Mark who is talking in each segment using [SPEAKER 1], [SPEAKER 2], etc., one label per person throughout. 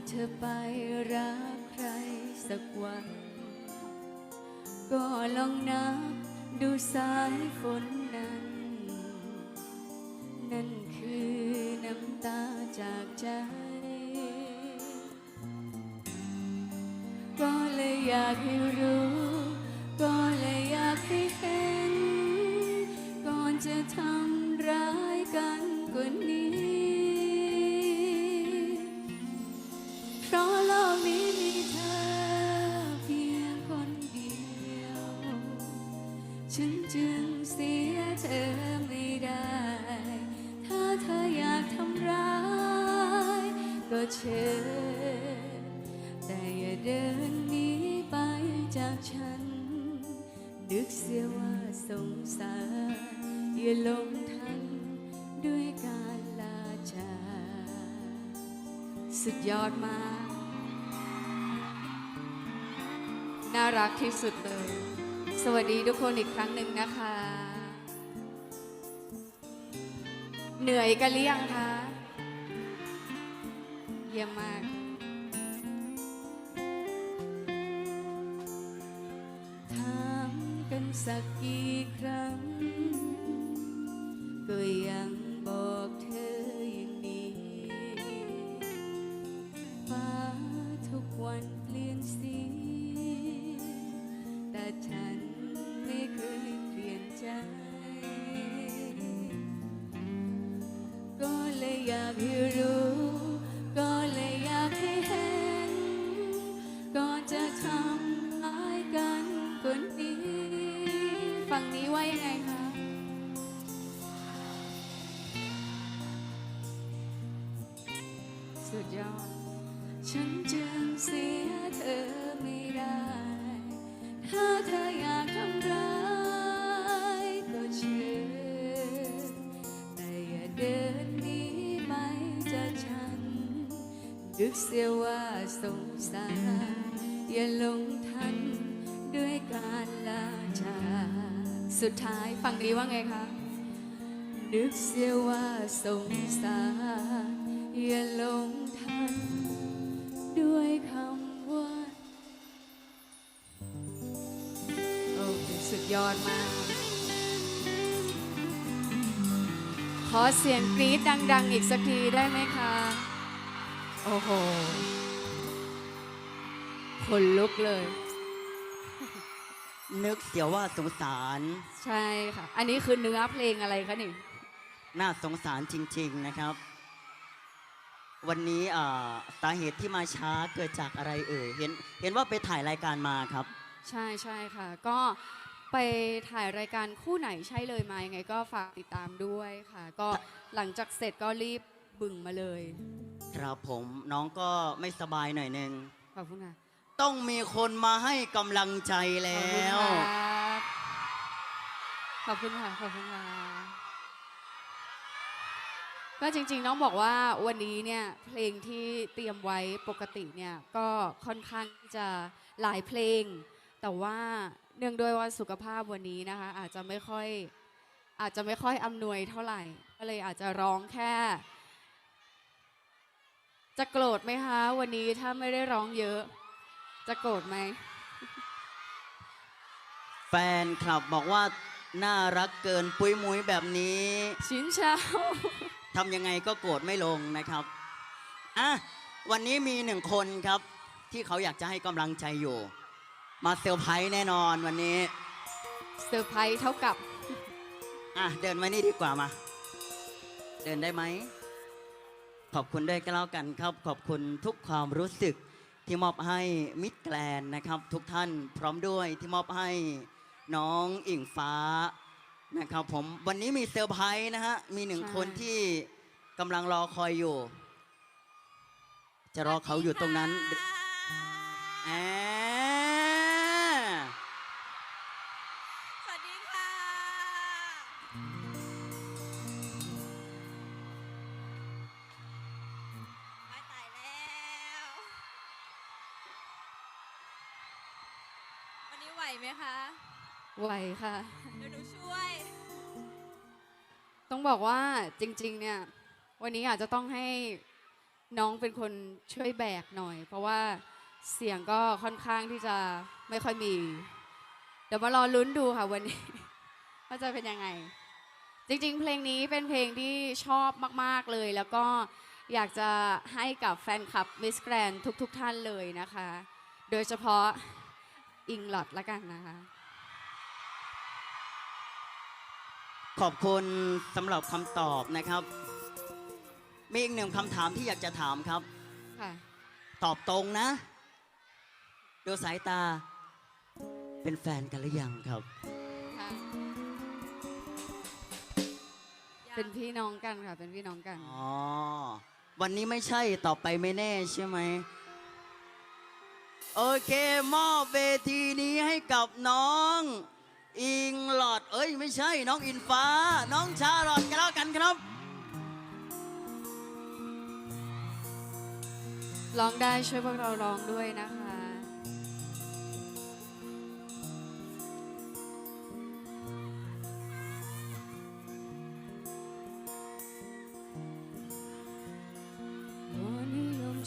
[SPEAKER 1] กเธอไปรักใครสักวัน ก็ลองนับดูสายฝนนั้น นั่นคือน้ำตาจากใจ ก็เลยอยากให้รู้ ฉันจึงเสียเธอไม่ได้ ถ้าเธออยากทำร้าย ก็เชิญแต่อย่าเดินหนีไปจากฉัน นึกเสียว่าสงสารอย่าลงทันด้วยการลาจากสุดยอดมาก น่ารักที่สุดเลย สวัสดีทุกคนอีกครั้งหนึ่งนะคะ เหนื่อยกันหรือยังคะเยี่ยมมากถามกันสักกี่ครั้งก็ยั นึกเสียว่าสงสาร อย่าลงทันด้วยการลาจากสุดท้ายฝั่งนี้ว่าไงคะ นึกเสียว่าสงสาร อย่าลงทัน ด้วยคำว่า โอเค สุดยอดมาก ขอเสียงกรี๊ดดัง ๆ อีกสักทีได้ไหมคะ โอ้โหคนลุกเลย
[SPEAKER 2] นึกเสียว่าสงสาร
[SPEAKER 1] ใช่ค่ะ อันนี้คือเนื้อเพลงอะไรคะนี่
[SPEAKER 2] น่าสงสารจริง ๆนะครับ วันนี้อ่าสาเหตุที่มาช้าเกิดจากอะไรเอ่ยเห็นเห็นว่าไปถ่ายรายการมาครับ
[SPEAKER 1] ใช่ใช่ค่ะ ก็ไปถ่ายรายการคู่ไหนใช่เลยมายังไงก็ฝากติดตามด้วยค่ะ ก็หลังจากเสร็จก็รีบ บึ่งมาเลย
[SPEAKER 2] ครับผมน้องก็ไม่สบายหน่อยหนึง
[SPEAKER 1] ขอบคุณค่ะ
[SPEAKER 2] ต้องมีคนมาให้กำลังใจ
[SPEAKER 1] ขอบ
[SPEAKER 2] แล้
[SPEAKER 1] คุณ
[SPEAKER 2] ว
[SPEAKER 1] ครับขอบคุณค่ะ ขอบคุณค่ะ ก็จริงๆ น้องบอกว่าวันนี้เนี่ยเพลงที่เตรียมไว้ปกติเนี่ยก็ค่อนข้างที่จะหลายเพลง แต่ว่าเนื่องด้วยว่าสุขภาพวันนี้นะคะ อาจจะไม่ค่อยอาจจะไม่ค่อยอำนวยเท่าไหร่ ก็เลยอาจจะร้องแค่ จะโกรธไหมคะ วันนี้ถ้าไม่ได้ร้องเยอะ จะโกรธไหม
[SPEAKER 2] แฟนคลับบอกว่าน่ารักเกินปุ้ยมุ้ยแบบนี้
[SPEAKER 1] ชินเช้า
[SPEAKER 2] ทำยังไงก็โกรธไม่ลงนะครับอะวันนี้มีหนึ่งคนครับ ที่เขาอยากจะให้กำลังใจอยู่ มาเซอร์ไพรส์แน่นอนวันนี้
[SPEAKER 1] เซอร์ไพรส์เท่ากับ
[SPEAKER 2] อะเดินมานี่ดีกว่ามา เดินได้ไหม ขอบคุณด้วยก็แล้วกันครับ ขอบคุณทุกความรู้สึกที่มอบให้มิตรแกลนนะครับ ทุกท่านพร้อมด้วยที่มอบให้น้องอิ่งฟ้านะครับผมวันนี้มีเซอร์ไพรส์นะฮะมีหนึ่งคนที่กำลังรอคอยอยู่ จะรอเขาอยู่ตรงนั้น
[SPEAKER 3] นนี้ไหวไหมคะ
[SPEAKER 1] ไหวค่ะ
[SPEAKER 3] เดี๋ยวหนูช่วย
[SPEAKER 1] ต้องบอกว่าจริง ๆ เนี่ย วันนี้อาจจะต้องให้น้องเป็นคนช่วยแบกหน่อย เพราะว่าเสียงก็ค่อนข้างที่จะไม่ค่อยมี เดี๋ยวมารอลุ้นดูค่ะวันนี้ ว่าจะเป็นยังไง จริง ๆ เพลงนี้เป็นเพลงที่ชอบมาก ๆเลย แล้วก็อยากจะให้กับแฟนคลับมิสแกรนทุก ๆ ท่านเลยนะคะ โดยเฉพาะ อิงลอดละกันนะคะ
[SPEAKER 2] ขอบคุณสำหรับคำตอบนะครับ มีอีกหนึ่งคำถามที่อยากจะถามครับ
[SPEAKER 1] ค่ะ
[SPEAKER 2] ตอบตรงนะ ดูสายตา เป็นแฟนกันหรือยังครับ
[SPEAKER 1] ค่ะเป็นพี่น้องกันค่ะ เป็นพี่น้องกัน
[SPEAKER 2] อ๋อ วันนี้ไม่ใช่ต่อไปไม่แน่ใช่ไหม โอเคมอบเวทีนี้ให้กับน้อง อิงหลอด เอ้ย ไม่ใช่น้องอินฟ้า น้องชาหลอดกันแล้วกันครับ
[SPEAKER 1] ร้องได้ช่วยพวกเราร้องด้วยนะคะ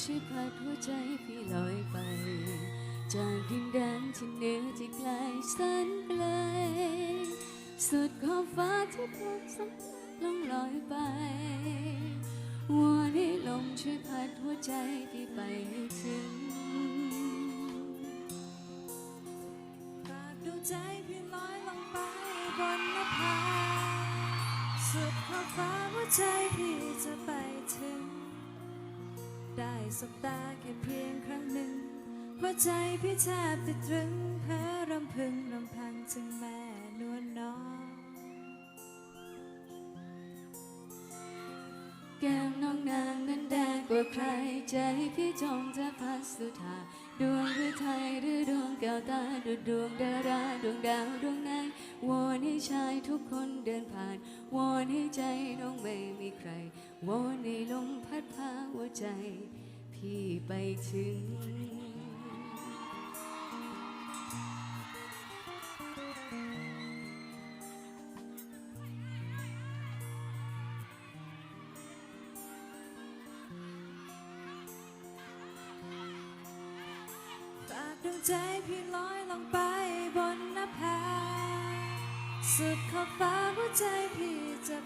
[SPEAKER 1] ช่วยพัดหัวใจพี่ลอยไป จากดินแดนที่เหนือที่ไกลแสนไกล สุดขอบฟ้าที่พบสัมผัสล่องลอยไปวอนให้ลมช่วยพัดหัวใจพี่ไปให้ถึง
[SPEAKER 3] ฝากดวงใจพี่ลอยลงไปบนนภาสุดขอบฟ้าหัวใจพี่จะไปถึง ได้สบตาแค่เพียงครั้งหนึ่ง หัวใจพี่แทบติดตรึงเพ้อรำพึงรำพันถึงแม่นวลน้อง
[SPEAKER 1] แก้มน้องนางนั้นแดงกว่าใคร ใจพี่จงจะพัสสุธาดวงหรือไทย ตาดูดวงดาราดวงดาวดวงไหนวอนให้ชายทุกคนเดินผ่าน วอนให้ใจน้องไม่มีใคร วอนให้ลมพัดพาหัวใจ พี่ไปถึง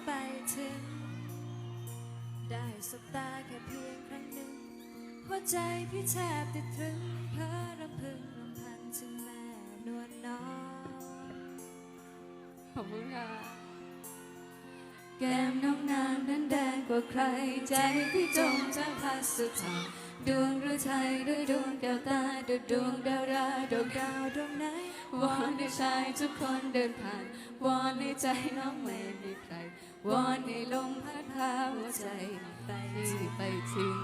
[SPEAKER 3] ไปถึง ได้สบตาแค่เพียงครั้งหนึ่ง หัวใจพี่แทบติดตรึงเพ้อรำพึงรำพันถึงแม่นวลน้อง
[SPEAKER 1] ขอบคุณค่ะ แก้มน้องนางนั้นแดงกว่าใคร ใจพี่จงจะพัสสุธา ดวงหรือไทยหรือดวงแก้วตาดดวงดาวราดวงดาวดวงไหนวอนให้ชายทุกคนเดินผ่านวอนให้ใจน้องไม่มีใครวอนให้ลมพัดพาหัวใจไปไปถึง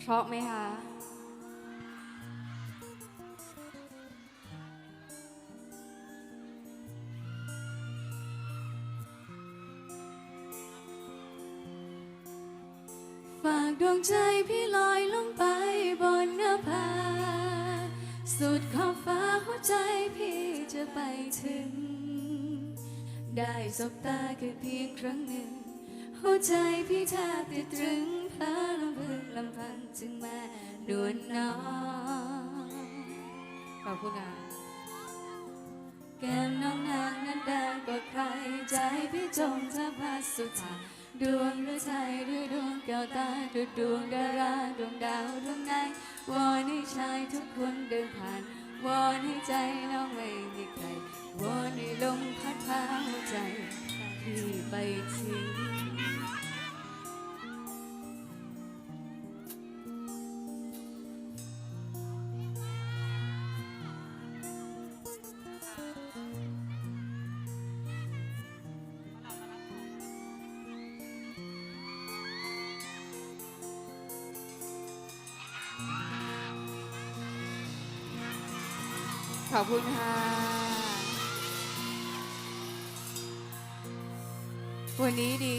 [SPEAKER 1] เพราะไหมคะ ใจพี่ลอยลงไปบนหน้าผาสุดขอบฟ้าหัวใจพี่จะไปถึง ได้สบตาแค่เพียงครั้งหนึ่ง หัวใจพี่แทบติดตรึงเพลอลำพึงลำพันถึงแม่นวลน้องขอบคุณค่ะแก้มน้องนางนั้นแดงกว่าใครใจพี่จงจะพัสสุธา ดวงหรือไทยหรือดวงแก้วตาดูดวงดาราดวงดาวดวงไหนวอนให้ชายทุกคนเดินผ่านวอนให้ใจน้องไม่มีใครวอนให้ลมพัดพาหัวใจพี่ไปทิ้ง ขอบคุณค่ะ วันนี้ดี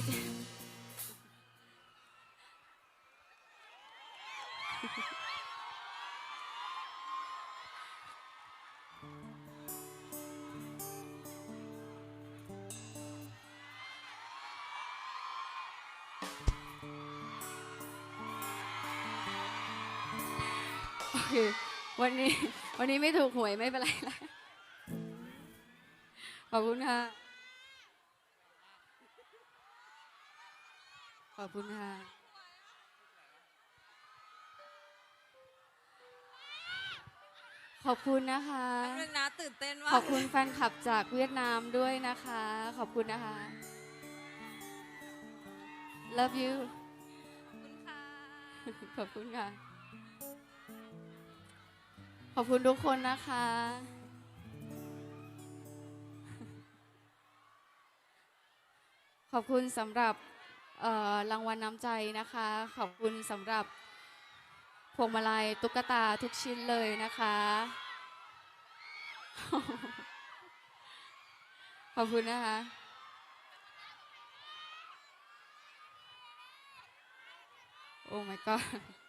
[SPEAKER 1] โอเค วันนี้ วันนี้ไม่ถูกหวยไม่เป็นไรละขอบคุณค่ะ ขอบคุณค่ะ ขอบคุณนะคะ
[SPEAKER 3] เรื่องนะตื่นเต้นมา
[SPEAKER 1] ข
[SPEAKER 3] ก
[SPEAKER 1] อบคุณแฟนคลับจากเวียดนามด้วยนะคะ ขอบคุณนะคะ love you
[SPEAKER 3] ขอบคุณค่ะ
[SPEAKER 1] ขอบคุณทุกคนนะคะ ขอบคุณสำหรับรางวัลน้ำใจนะคะ ขอบคุณสำหรับพวงมาลัยตุ๊กตาทุกชิ้นเลยนะคะ ขอบคุณนะคะ โอ้ my god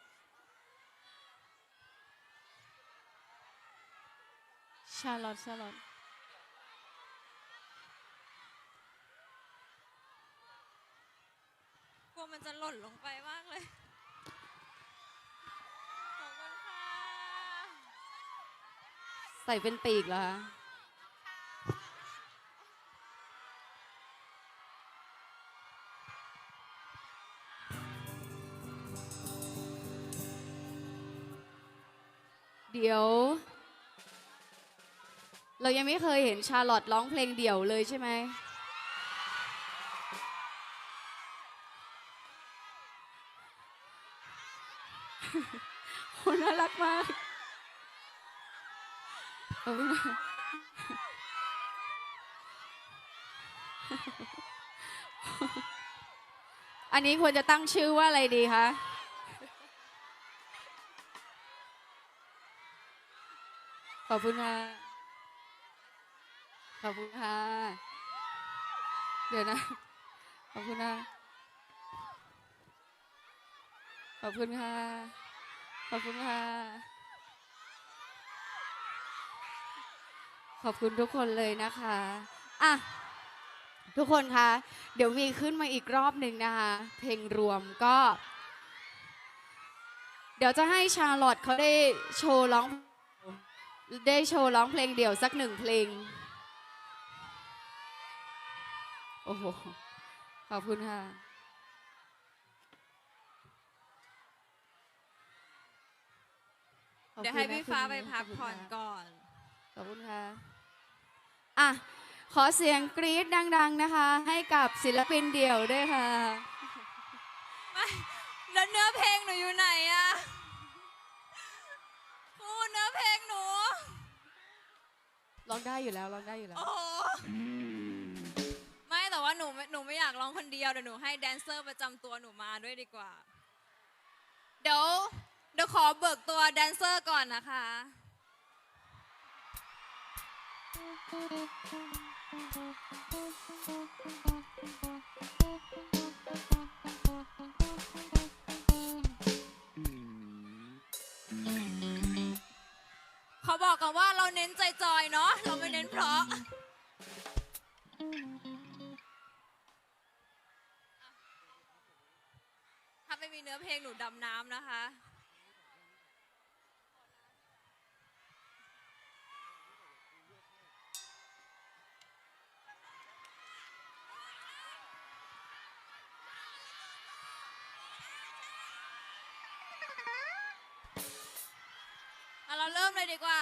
[SPEAKER 1] ชาลอตชาลอต
[SPEAKER 3] กลัวมันจะหล่นลงไปมากเลย ขอบคุณค่ะ
[SPEAKER 1] ใส่เป็นปีกเหรอคะเดี๋ยว เรายังไม่เคยเห็นชาลอตร้องเพลงเดี่ยวเลยใช่ไหมโหน่ารักมากขอบคุณอันนี้ควรจะตั้งชื่อว่าอะไรดีคะ ขอบคุณค่ะ ขอบคุณค่ะ เดี๋ยวนะ ขอบคุณค่ะขอบคุณค่ะ ขอบคุณค่ะ ขอบคุณทุกคนเลยนะคะ อะ ทุกคนคะ เดี๋ยวมีขึ้นมาอีกรอบหนึ่งนะคะ เพลงรวมก็ เดี๋ยวจะให้ชาลอตเขาได้โชว์ร้องได้โชว์ร้องเพลงเดี่ยวสักหนึ่งเพลง โอ้โห ขอบคุณค่ะขอบ
[SPEAKER 3] เดี๋ยว
[SPEAKER 1] คุณ
[SPEAKER 3] ให้
[SPEAKER 1] นะ
[SPEAKER 3] พี่ฟ้า
[SPEAKER 1] คุณ
[SPEAKER 3] ไปพัก
[SPEAKER 1] ขบคุณ
[SPEAKER 3] ผ่อน
[SPEAKER 1] ค่ะ
[SPEAKER 3] ก่อน
[SPEAKER 1] ขอบคุณค่ะ อะ ขอเสียงกรี๊ดดัง ๆ นะคะ ให้กับศิลปินเดี่ยวด้วยค่ะ
[SPEAKER 3] แล้วเนื้อเพลงหนูอยู่ไหนอะครูเนื้อเพลงหนู
[SPEAKER 1] ร้องได้อยู่แล้ว ร้องได้อยู่แล้ว
[SPEAKER 3] โอ้โหไม่แต่ ว่าหนูไม่หนูไม่อยากร้องคนเดียวเดี๋ยวหนูให้แดนเซอร์ประจำตัวหนูมาด้วยดีกว่า เดี๋ยวเดี๋ยวขอเบิกตัวแดนเซอร์ก่อนนะคะ เขาบอกกันว่าเราเน้นใจจอยเนาะเราไม่เน้นเพราะ ดำน้ำนะคะ อะเราเริ่มเลยดีกว่า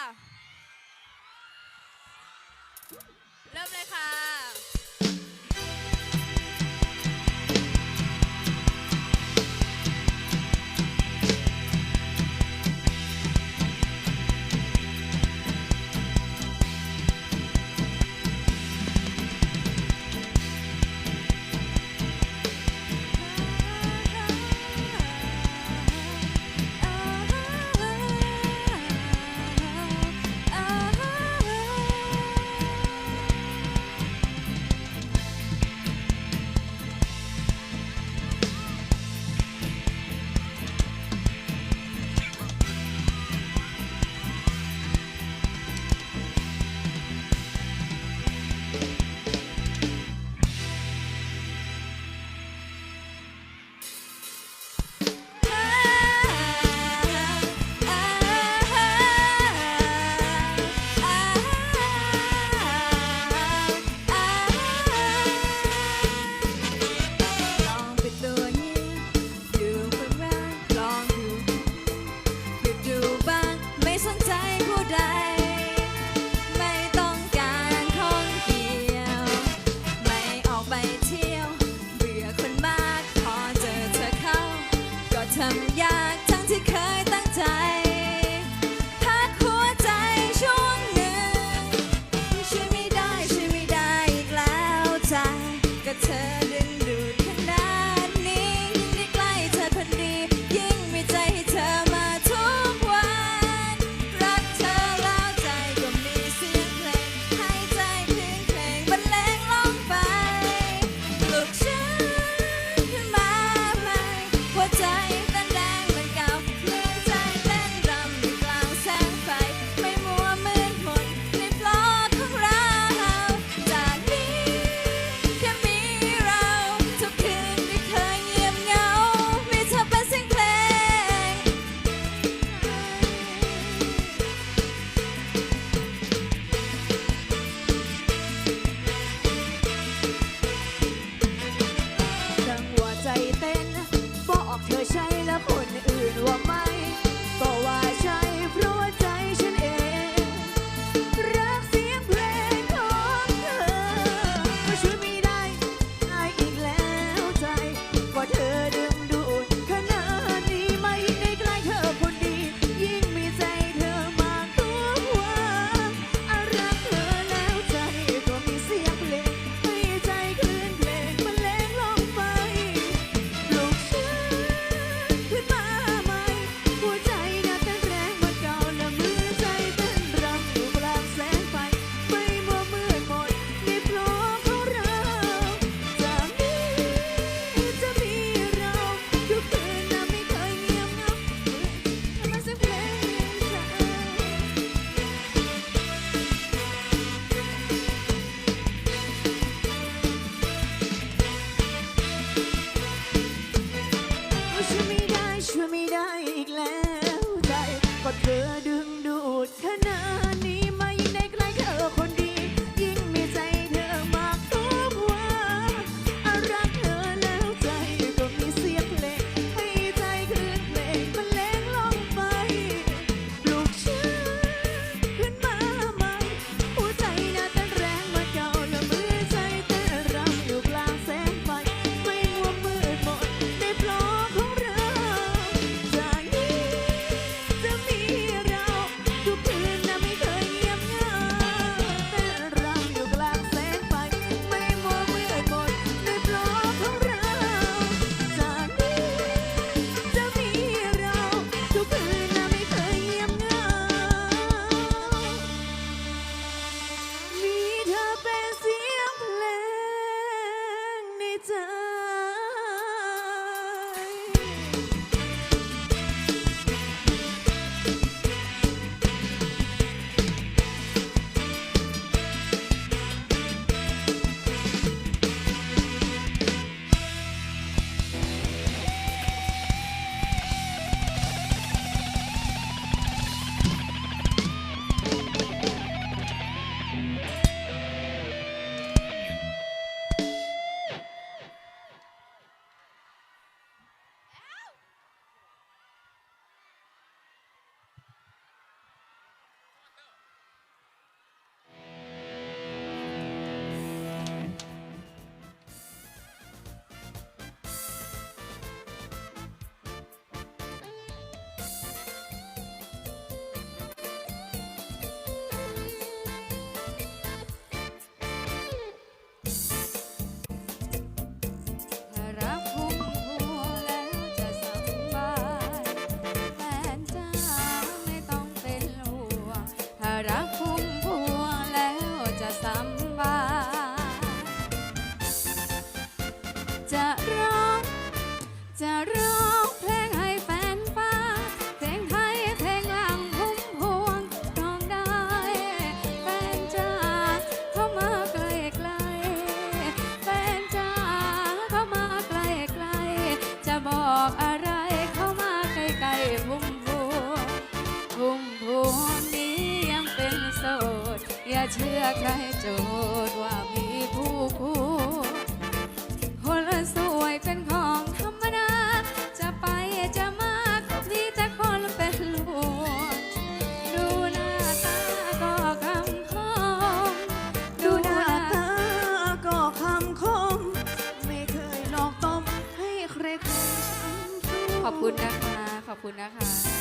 [SPEAKER 1] นะคะ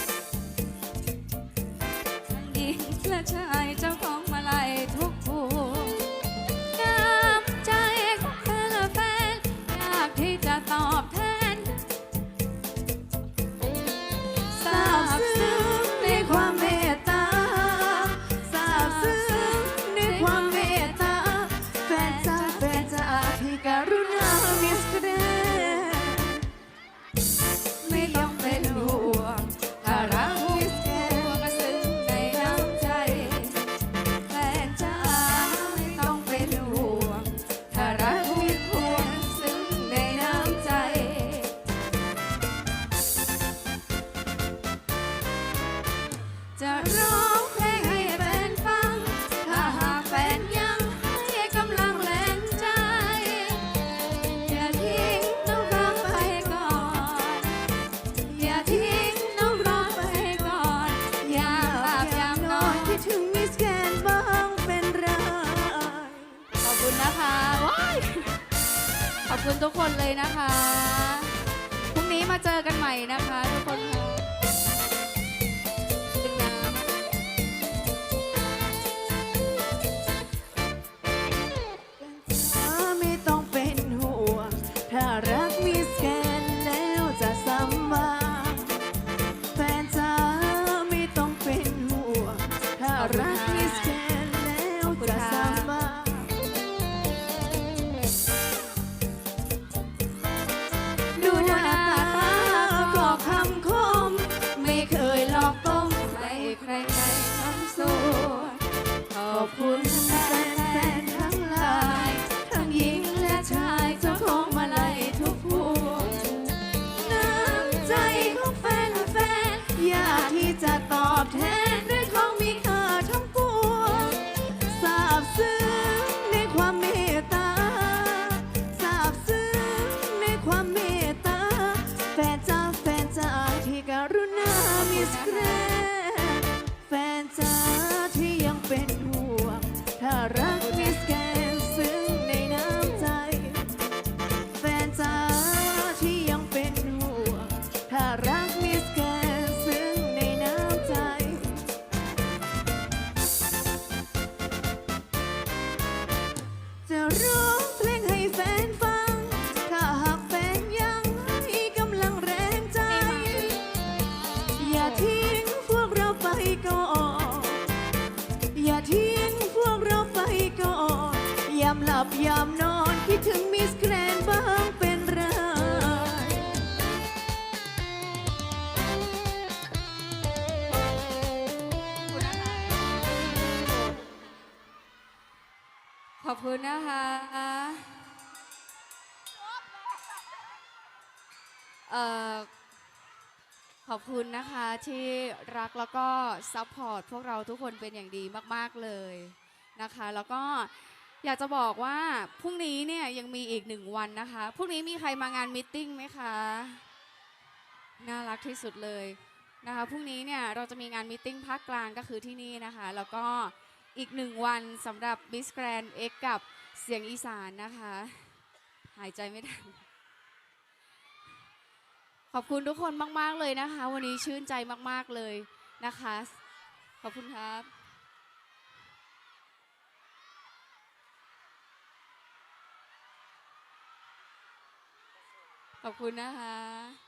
[SPEAKER 1] นะคะำค ร้องเพลงให้แฟนฟัง
[SPEAKER 4] ถ้าหากแฟนยังให้กำ
[SPEAKER 1] ลั
[SPEAKER 4] งแร
[SPEAKER 1] งใจ
[SPEAKER 5] อย่า
[SPEAKER 1] ทิ้ง
[SPEAKER 5] พวกเราไปก่อน อย่าทิ้งพวกเราไปก่อนยามหลับยามนอน
[SPEAKER 1] คุณนะคะที่รักแล้วก็ซัพพอร์ตพวกเราทุกคนเป็นอย่างดีมากๆเลยนะคะ แล้วก็อยากจะบอกว่าพรุ่งนี้เนี่ยยังมีอีกหนึ่งวันนะคะพรุ่งนี้มีใครมางานมิทติ้งไหมคะน่ารักที่สุดเลยนะคะพรุ่งนี้เนี่ยเราจะมีงานมิทติ้งภาคกลางก็คือที่นี่นะคะ แล้วก็อีกหนึ่งวันสำหรับ Miss Grand X กับเสียงอีสานนะคะ หายใจไม่ทัน ขอบคุณทุกคนมาก ๆ เลยนะคะ วันนี้ชื่นใจมาก ๆ เลยนะคะ ขอบคุณครับ ขอบคุณนะคะ